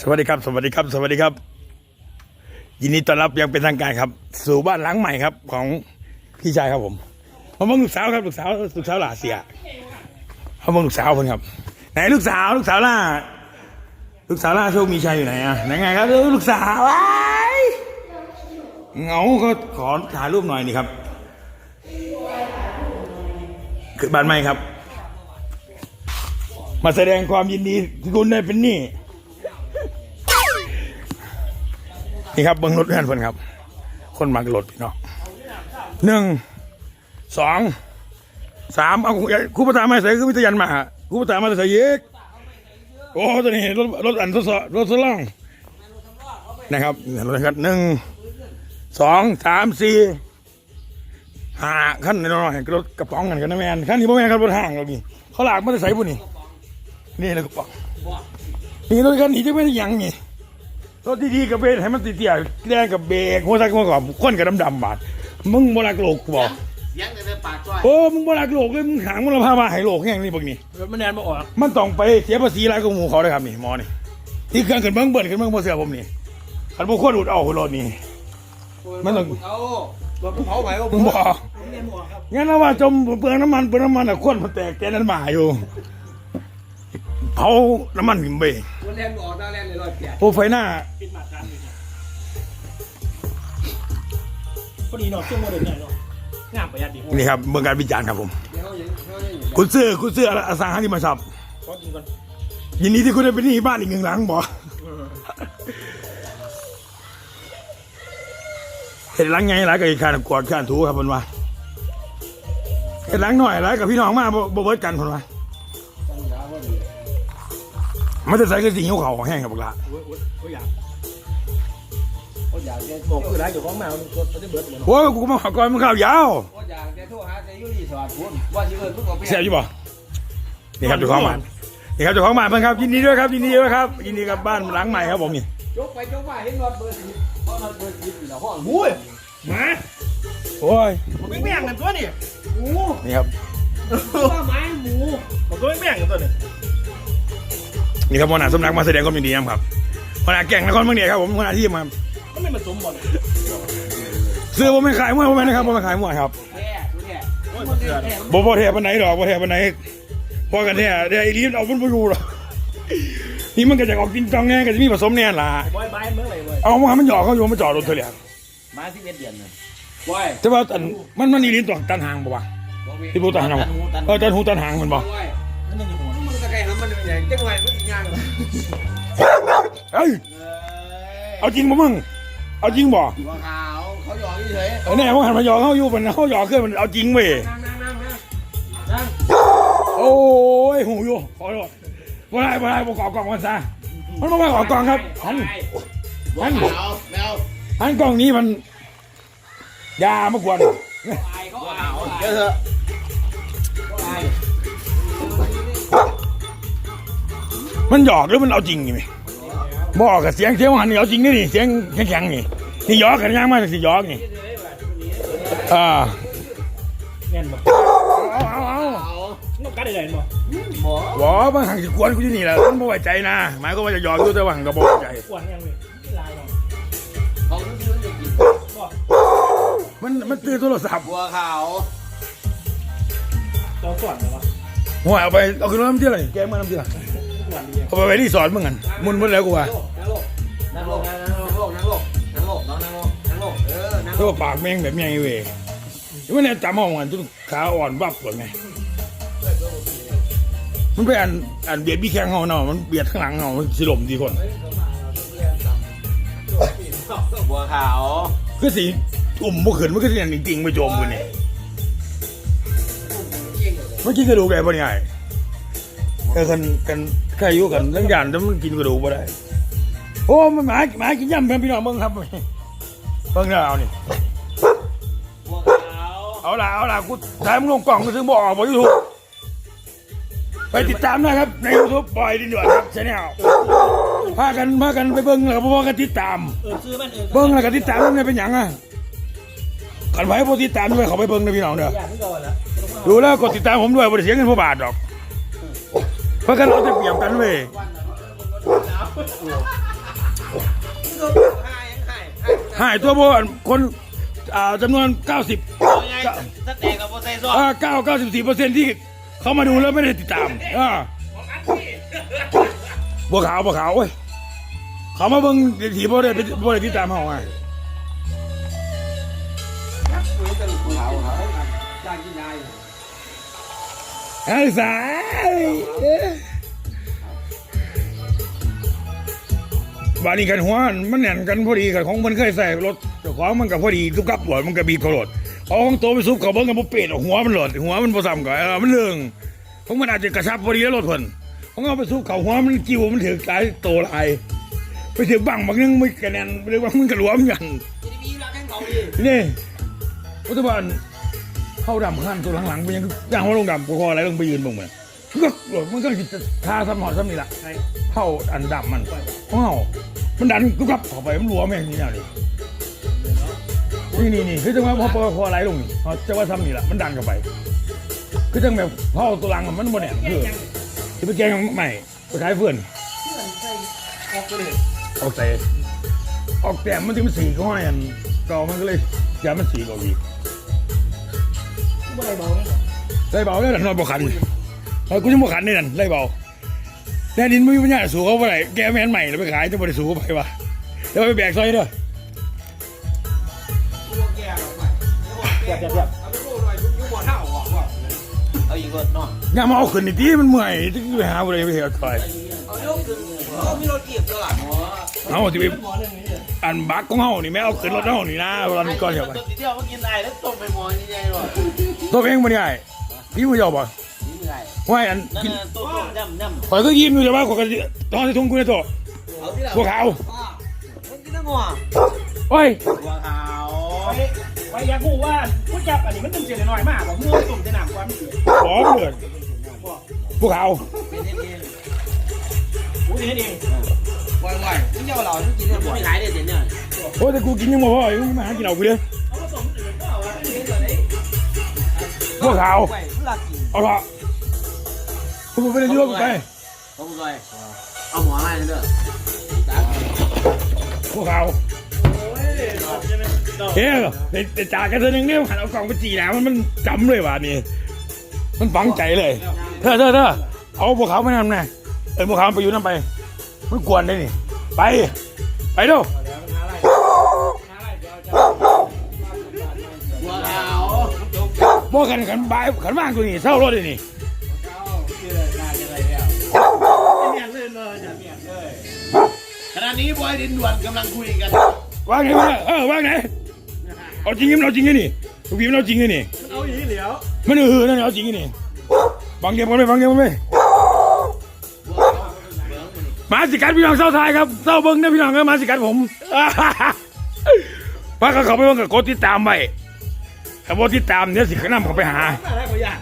สวัสดีครับ สวัสดีครับ สวัสดีครับ ยินดีต้อนรับยังเป็นทางการครับ สู่บ้านหลังใหม่ครับ ของพี่ชายครับผมผมเบิ่งลูกสาวครับลูกสาวลูกสาวหลาเสียเขาเบิ่งลูกสาวคนครับ ไหนลูกสาวลูกสาวล่าลูกสาวล่าโชคมีชัยอยู่ไหนอะไหนไงครับลูกสาวว้เงาก็ขอถ่ายรูปหน่อยนี่ครับคือบ้านใหม่ครับ มาแสดงความยินดีที่คุณได้เป็นนี่ นี่ครับเบิ้งรถเพื่อนเพื่อนครับ คนมักรถพี่น้องหนึ่งสองสามเอาครูประธานมาใส่คือวิทยันมาครูประธานมาใส่เยกโอ้ตัวนี้รถรถอันทดสอบรถสล่องนะครับรถครับหนึ่งสองสามสี่ห้าขั้นน้อยรถกระป๋องกันกันนะแมนขั้นนี้พ่แมนครับรถห้างเรานี่เขาหลากมาใส่ปุ่นนี่นี่เลยกระป๋องนี่รถคันนี้จะไม่ได้ยังนี่ รถดีๆกับเบรให้มันติดเตี้ยแดงกับเบรกหัวซักหัวกรอบคนกับดำๆบาดมึงโบราณโลกกูบอกเสียงแต่ปากจ้อยโอ้มึงโบราณโลกเลยมึงหางมึงละพามาให้โลกแห่งนี้พวกนี้มันแนนมาออกมันต้องไปเสียภาษีหลายกว่าหมู่เขาเลยครับนี่หมอนี่นี่เครื่องขึ้นเบิ้งเบิ้ลขึ้นเบิ้งบ่เสือผมนี่คันบ่ควรอุดเอารถนี่มันต้องเอารถเผาไหมวะมึงบอกแนนมาออกครับงั้นนะว่าจมเปลืองน้ำมันเปลืองน้ำมันอะควนมันแตกแกนั้นมาอยู่ เผาน้ำมันหิมเบวันแรกออกตาแรกเลยร้อยแปดโอ้ไฟหน้าปิดหมัดกันพอดีเนาะช่วงโมเดลเนี่ยเนาะงามประหยัดดีนี่ครับเมืองการวิจารณ์ครับผมเดี๋ยวเขายังเขายังอยู่คุณซื้อคุณซื้ออสังหาริมทรัพย์ก็กินก่อนยินดีที่คุณได้เป็นหนี้บ้านอีกหนึ่งหลังบอกเห็นหลังไงหลายกับอีกการกอดการถูครับมันว่าเห็นหลังหน่อยหลายกับพี่น้องมาบ่บ่เบิดกันคนว่า มันจะใส่กระสีหิวเขาวแห้งครับพวกละโอ้ยโอ้ยโอ้ยอยากเขาอยากแกบอกคือร้านอยู่ของแมวเขาจะเบิร์ดเหมือนโอ้ยกูมาขอก่อนมันข้าวยาวเขาอยากแกโทรหาแต่ยุ่รีสอดคุณว่าที่เอิญเพิ่งออกไปเสียอยู่บ่นี่ครับเจ้าของบ้านนี่ครับเจ้าของบ้านเพิ่นครับยินดีด้วยครับยินดีด้วยครับยินดีกับบ้านหลังใหม่ครับผมนี่ยกไปยกมาเห็นรถเบอร์สิบเพราะรถเบอร์สิบอยู่แล้วห้องหุ้ยมาโอ้ยผมไม่แม่งกันตัวนี่หมูนี่ครับว่าไม้หมูผมตัวไม่แม่งกันตัวนี่ นี่ครับหัวหน้าสำนักมาแสดงความยินดีนะครับหัวหน้าแก่งนครเมืองเนี่ยครับผมหัวหน้าทีมครับก็ไม่ผสมบอลซื้อผมไม่ขายมวยผมไม่นะครับผมไม่ขายมวยครับแท้ดูแท้โอ้ยมันเดือดบ่บ่แท้ปานไหนดอกบ่แท้ปานไหนพอกันแท้เดี๋ยวไอ้ลีนเอามันบ่อยู่หรอกนี่มันก็จะออกกินจองแน่ก็จะมีผสมแน่ล่ะบอยบายเมื่อไหร่บอยเอามาให้มันหยอกเขาอยู่มาจอดรถเธอเลยมาสิบเอ็ดเดือนเลยว้ยแต่ว่าอันมันมันอีลีนตัวตันหางบ่วะที่พูดตันหางบ่เออตันหูตันหางมันบ่ ว้ยนั่นยังอยู่หัวมันจะไกลแล้วมันใหญ่จังไรมันสิย่างเอ้ยเอาจริงบ่มึง เอาจริงบ่หัวขาวเขาหยอกเฉยเออแน่ว่าหันมาหยอกเขาอยู่มันเขาหยอกขึ้นมันเอาจริงเว้ยนั่งนั่งนั่งนั่งนั่งโอ้ยหูอยู่ขอโทษบ่ได้บ่ได้บ่กอกกล่องมันซะมันบ่มาขอกล่องครับหันหัวขาวแมวหันกล่องนี้มันยามากวนอายเขาอายเยอะเถอะ มันหยอกหรือมันเอาจริงนี่ไหมบอกกับเสียงเสียงหันนี่เอาจริงนี่นี่เสียงแข็งๆนี่นี่หยอกกันย่างมากสิหยอกนี่อ่าแน่นบ่เอาเอาเอาเอานกกัดได้เลยบ่บอกบางหังสิกวนกูอยู่นี่แหละมันบ่ไว้ใจนะหมายก็ว่าจะหยอกอยู่แต่ว่าหังก็บ่ไว้ใจอ้วนยังเลยลายเนาะเขาซื้อจะกินมันมันตื้อโทรศัพท์บัวขาวเจ้าก่อนเหรอวะหัวเอาไปเอาขึ้นมาน้ำเที่ยวเลยแกงมาน้ำเที่ยวอ้วนดี เอาไปไว้ที่สอนมึงกันมุนหมดแล้วกูว่านั่งลงนั่งลงนั่งลงนั่งลงนั่งลงนั่งลงเออนั่งเพลราะงว่าปากแม่งแบบแม่งไอ้เว้ยมันเนี่ยจำห้องกันจนขาอ่อนบับกว่าไงมันไปอันอันเบียดพี่แข้งเขาเนาะมันเบียดข้างหลังเขามันสิลมดีคนบัวขาวคือสีอุ่มบ่ขึ้นมันก็สิอันจริงๆไปโจมกันนี่ยเมื่อกี้กระดูกได้ปะเนี่ย กันกันใครอยู่กันทั้งยานแต่มันกินกระดูกบ่ได้ โอ้มันหมาหมากินย่ำเพื่อนพี่น้องเบิ่งครับเบิ่งแล้วเอานี่บัวขาเอาล่ะเอาล่ะกูถ่ายมึงลงกล่องกูถึงบอกออกบนยูทูบไปติดตามนะครับในยูทูบบอยดินด่วนครับชแนลพากันพากันไปเบิ่งแล้วก็พากันติดตามเบิ่งแล้วก็ติดตามเนั่นเป็นหยังอะขันไว้พอติดตามด้วยเขาไปเบิ่งนะพี่น้องเด้อดูแล้วกดติดตามผมด้วยบริเสียเงินพอบาทดอก ราะกันเราจะเปรียบกันเว้ยหายยังหายหายตัวโบอันคนอ่าจำนวน 90เอาไงสเต็กกับโปรเซสซออ่า9 94เปอร์เซ็นต์ที่เขามาดูแล้วไม่ได้ติดตามอ่าบัวขาวบัวขาวเว้ยเขามาเบิ่งทีบ่ได้ไปบ่ได้ติดตามเขาไงเขาเขาจ้างกินได้ ไอ้สายบานี้กันหัวมันแน่นกันพอดีกับของมันเคยใส่รถเจ้าของมันกับพอดีทุกกับหลดมันก็บีบเขาหลดเอาของโตไปซุปเขาเบิ้งกับบ่เป็ดหัวมันหลดหัวมันบ่ซ้ำกันเออมันเรื่องของมันอาจจะกระชับพอดีแล้วรถเพิ่นของเอาไปซุปเขาหัวมันกิ้วมันถือหลายโตลายไปถึงบังบางนึงไม่กระแนนหรือว่ามันกระหลวมกันนี้รักแข่งเขาดีนี่รัฐบาล เข้าดำขั้นตัวหลังๆไปยังย่างหัวลงดำกูคออะไรลงไปยืนบ่งมันก็หลดมันก็จะทาซ้ำหอดซ้ำนี่แหละเข้าอันดำมันว้าวมันดันกุบกับเข้าไปมันรัวแม่งนี่แนวนี่นี่นี่นี่คือจังหว่าพอพอพออะไรลงนี่เขาจะว่าซ้ำนี่แหละมันดันเข้าไป คือจังแบบเข้าตัวหลังมันบ่แน่นคือที่ไปแกงใหม่ไปขายเพื่อนเพื่อนใช่ออกเลยออกแต่ออกแต่มันถึงมันสีก็ห้อยอันเก่ามันก็เลยอย่ามันสีกว่าอีกผู้ใดเบาเนี่ยไล่เบาได้หลันนอนบ่ขันเออกูยังบ่ขันได้นั่นไล่เบาแน่ดินไม่มีปัญญาสู้เขาไปไหนแกแม่นใหม่แล้วไปขายจะบ่ได้สู้เขาไปวะเดี๋ยวไปแบกซอยเด้อลูกแก่เราไปเทียบเทียบเทียบเอาไปพูดหน่อยยุบหัวเท่าอะว่าเอาอีกคนเนาะอย่ามาเอาขึ้นนี่ตีมันเมื่อยที่ไปหาบ่ได้ไปเฮ็ดคอยเอายกขึ้นเขามีรถเกียบตัวหลัง เอาที่ไปหมอหนึ่งนี่เนี่ยอันบักของเฮานี่แม่เอาขึ้นรถเฮานี่นะเวลานี้ก่อนเดี๋ยวไปตัวเดียวมากินได้แล้วต้มไปหมอยังไงวะตัวเองบ่ได้พี่ผู้เจ้าบ่นี่ไงว่าอันนั่นกินตัวต้มย่ำย่ำข่อยก็ยิ้มอยู่แต่ว่าข่อยก็ตอนที่ทุ่งกูในโตะเอาที่เราพวกเขามันกินน้ำหัวโอ้ยหัวขาวไว้ไว้อยากรู้ว่าผู้จับอันนี้มันตึงเสียน้อยมากกว่ามั่วตุ่มจะหนักกว่ามันเสียหอมเลยพวกเขาเป็นเองผู้นี้เอง ไหวไหวที่เจ้าเราที่กินเนี่ยไม่ขายเดี๋ยวเนี่ยโอ้ยแต่กูกินยังบ่พออยู่มาหากินเอากูเด้อเอาผสมอื่นก็เอาไว้เป็นตัวนี้พวกเขาไหวเพื่อกินเอาละกูได้ยุ่งไปเขาไปเอาหมออะไรเด้อพวกเขาเฮ้ยแต่แต่จากกันเธอหนึ่งเนี่ยหันเอากล่องไปจีแล้วมันมันจำเลยว่ะนี่มันฝังใจเลย เธอเธอเธอเอาพวกเขาไปนำไงเออพวกเขาไปอยู่นั่นไป มันกวนได้นี่ ไป ไปดูหัวขาวพวกกันขันบายขันว่างตัวนี้เศร้ารถเลยนี่เนี่ยเลื่อนเลยเนี่ยเนี่ยเลยขณะนี้บอยดินด่วนกำลังคุยกัน ว่างไงวะเออว่างไงเอาจริงกันเอาจริงกันนี่ลูกพี่มันเอาจริงกันนี่เอาอย่างนี้เหลียวมันเออนั่นเอาจริงกันนี่ฟังเดียวกันไหมฟังเดียวกันไหม หมาสิกัดพี่น้องเศร้าทายครับเศร้าเบิ้งนะพี่น้องครับหมาสิกัดผมว่าเขาเขาไปเบิ้งกับกดติดตามไว้ถ้าบ่ติดตามเนี่ยสิขนำเขาไปหาอะไรบาอย่าง